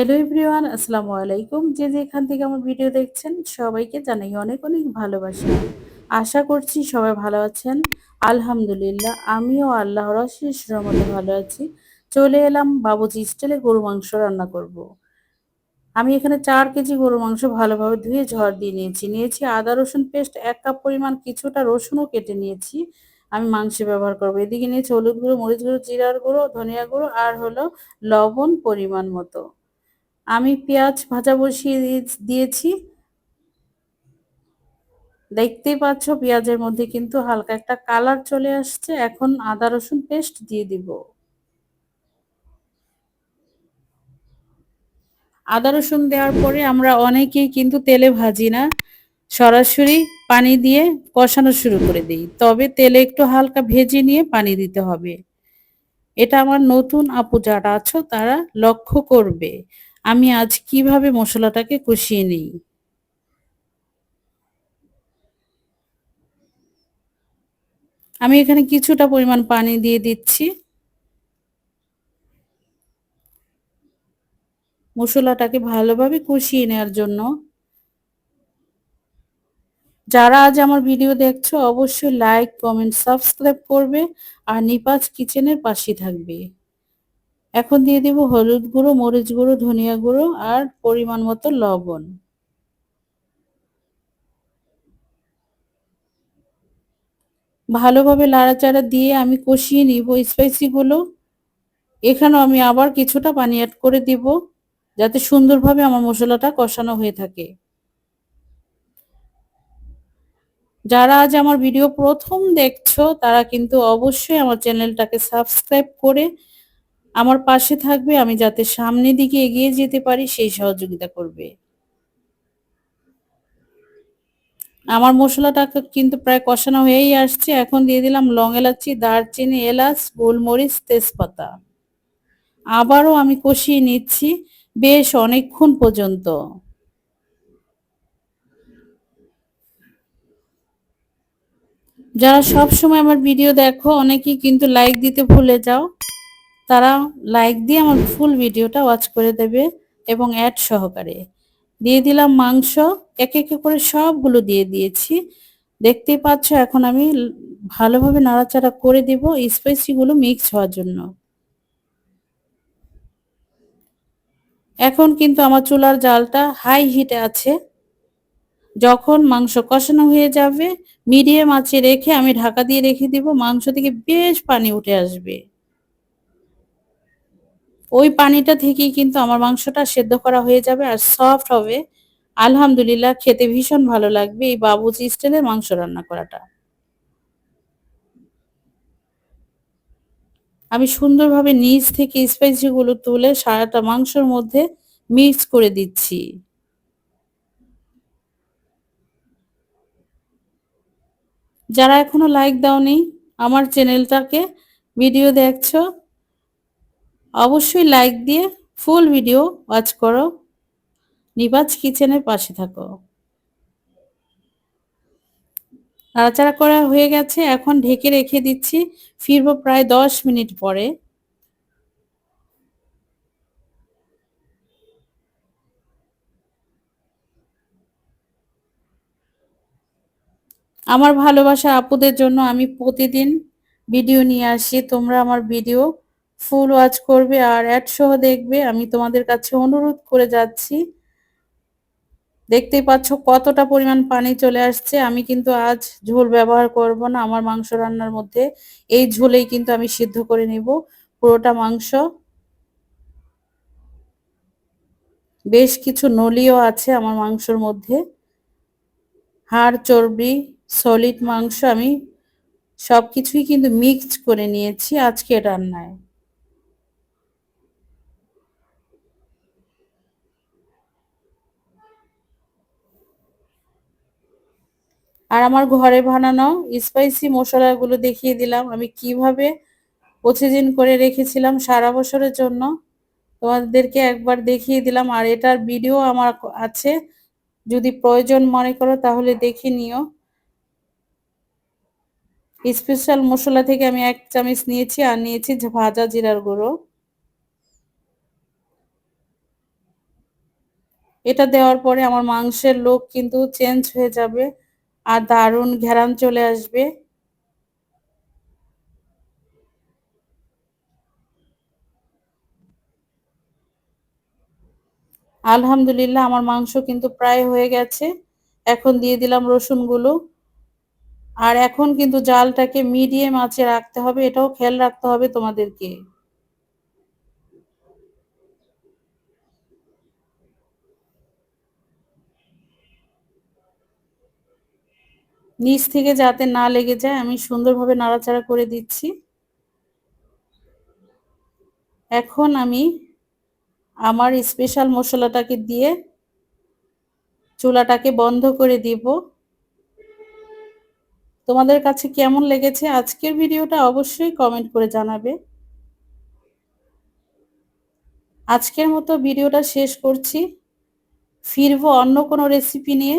Hello everyone আসসালামু আলাইকুম যে যেখান থেকে আমার ভিডিও দেখছেন, সবাইকে জানাই অনেক অনেক ভালোবাসা। আশা করছি সবাই ভালো আছেন। আলহামদুলিল্লাহ, আমিও আল্লাহর অশেষ রহমতে ভালো আছি। চলে এলাম বাবুজি স্টাইলে গরু মাংস রান্না করব। আমি এখানে চার কেজি গরু মাংস ভালোভাবে ধুয়ে ঝড় দিয়ে নিয়েছি। নিয়েছি আদা, রসুন পেস্ট, এক কাপ পরিমাণ কিছুটা রসুনও কেটে নিয়েছি। আমি মাংসে ব্যবহার করব। এদিকে নিয়েছি হলুদ গুঁড়ো, মরিচ গুঁড়ো, জিরার গুঁড়ো, ধনিয়া গুঁড়ো, আর হলো লবণ পরিমাণ মতো। আমি পেঁয়াজ ভাজা বসিয়ে দিয়েছি দেখতেই পাচ্ছ পেঁয়াজের মধ্যে কিন্তু হালকা একটা কালার চলে আসছে। এখন আদা, রসুন পেস্ট দিয়ে দিব। আদা, রসুন দেওয়ার পরে আমরা অনেকেই কিন্তু তেলে ভাজি না। সরাসরি পানি দিয়ে কষানো শুরু করে দিই। তবে তেলে একটু হালকা ভেজে নিয়ে পানি দিতে হবে। এটা আমার নতুন আপু যারা আছো তারা লক্ষ্য করবে। আমি আজ কীভাবে মশলাটাকে কষিয়ে নিই? আমি এখানে কিছুটা পরিমাণ পানি দিয়ে দিচ্ছি। মশলাটাকে ভালোভাবে কষিয়ে নেওয়ার জন্য। যারা আজ আমার ভিডিও দেখছ, অবশ্যই লাইক, কমেন্ট, সাবস্ক্রাইব করবে আর নিপাজ কিচেনের পাশে থাকবে। এখন দিয়ে দেব হলুদ গুঁড়ো, মরিচ গুঁড়ো, ধনিয়া গুঁড়ো আর পরিমাণ মতো লবণ। ভালোভাবে লাড়াচাড়া দিয়ে আমি কষিয়ে নিব স্পাইসিগুলো। এখানেও আমি আবার কিছুটা পানি অ্যাড করে দিব, যাতে সুন্দরভাবে আমার মশলাটা কষানো হয়ে থাকে। যারা আজ আমার ভিডিও প্রথম দেখছ, তারা কিন্তু অবশ্যই আমার চ্যানেলটাকে সাবস্ক্রাইব করে আমার পাশে থাকবে, আমি যাতে সামনের দিকে এগিয়ে যেতে পারি, সেই সহযোগিতা করবে। আমার মশলাটা কিন্তু প্রায় কষানো হয়েই আসছে। এখন দিয়ে দিলাম লং এলাচি, দারচিনি, এলাচ, গোলমরিচ, তেজপাতা। আবারও আমি কষিয়ে নিচ্ছি বেশ অনেকক্ষণ পর্যন্ত। যারা সব সময় আমার ভিডিও দেখো, অনেকেই কিন্তু লাইক দিতে ভুলে যাও। তারা লাইক দিয়ে আমার ফুল ভিডিওটা ওয়াচ করে দেবে এবং অ্যাড সহকারে। দিয়ে দিলাম মাংস, এক একে করে সবগুলো দিয়ে দিয়েছি। দেখতেই পাচ্ছ এখন আমি ভালোভাবে নাড়াচাড়া করে দেব স্পাইসিগুলো মিক্স হওয়ার জন্য। এখন কিন্তু আমার চুলার জালটা হাই হিটে আছে। যখন মাংস কষানো হয়ে যাবে মিডিয়াম আঁচে রেখে আমি ঢাকা দিয়ে রেখে দিব, মাংস থেকে বেশ পানি উঠে আসবে। ওই পানিটা থেকেই কিন্তু আমার মাংসটা সেদ্ধ করা হয়ে যাবে আর সফট হবে। আলহামদুলিল্লাহ খেতে ভীষণ ভালো লাগবে এই বাবুজি স্টাইলের মাংস রান্না করাটা। আমি সুন্দরভাবে নিচ থেকে স্পাইসিগুলো তুলে সারাটা মাংসর মধ্যে মিক্স করে দিচ্ছি। যারা এখনও লাইক দাওনি, আমার চ্যানেলটাকে ভিডিও দেখছ অবশ্যই লাইক দিয়ে ফুল ভিডিও ওয়াচ করো। নিবাজ কিচেনের পাশে থাকো। নাড়াচাড়া করা হয়ে গেছে। এখন ঢেকে রেখে দিচ্ছি। ফিরবো প্রায় দশ মিনিট পরে। আমার ভালোবাসা আপুদের জন্য আমি প্রতিদিন ভিডিও নিয়ে আসি। তোমরা আমার ভিডিও ফুল ওয়াচ করবে আর অ্যাড সহ দেখবে। আমি তোমাদের কাছে অনুরোধ করে যাচ্ছি। দেখতেই পাচ্ছ কতটা পরিমাণ পানি চলে আসছে। আমি কিন্তু আজ ঝোল ব্যবহার করব না, আমার মাংস রান্নার মধ্যে। এই ঝোলেই কিন্তু আমি সিদ্ধ করে নিব পুরোটা মাংস। বেশ কিছু নলিও আছে আমার মাংসর মধ্যে। হাড়, চর্বি, সলিড মাংস আমি সব কিছুই কিন্তু মিক্সড করে নিয়েছি আজকে রান্নায়। আর আমার ঘরে বানানো স্পাইসি মশলাগুলো দেখিয়ে দিলাম। আমি কীভাবে প্রতিদিন করে রেখেছিলাম সারা বছরের জন্য তোমাদেরকে একবার দেখিয়ে দিলাম। আর এটার ভিডিও আমার আছে। যদি প্রয়োজন মনে করো তাহলে দেখে নিও। স্পেশাল মশলা থেকে আমি এক চামচ নিয়েছি আর নিয়েছি ভাজা জিরার গুঁড়ো। এটা দেওয়ার পরে আমার মাংসের লোক কিন্তু চেঞ্জ হয়ে যাবে। আর দারুণ ঘেরান চলে আসবে। আলহামদুলিল্লাহ, আমার মাংস কিন্তু প্রায় হয়ে গেছে। এখন দিয়ে দিলাম রসুনগুলো। আর এখন কিন্তু জালটাকে মিডিয়াম আঁচে রাখতে হবে, এটাও খেয়াল রাখতে হবে তোমাদেরকে। নিচ থেকে যাতে না লেগে যায়, আমি সুন্দরভাবে নাড়াচাড়া করে দিচ্ছি। এখন আমি আমার স্পেশাল মশলাটাকে দিয়ে চুলাটাকে বন্ধ করে দিব। তোমাদের কাছে কেমন লেগেছে আজকের ভিডিওটা অবশ্যই কমেন্ট করে জানাবে। আজকের মতো ভিডিওটা শেষ করছি। ফিরবো অন্য কোনো রেসিপি নিয়ে।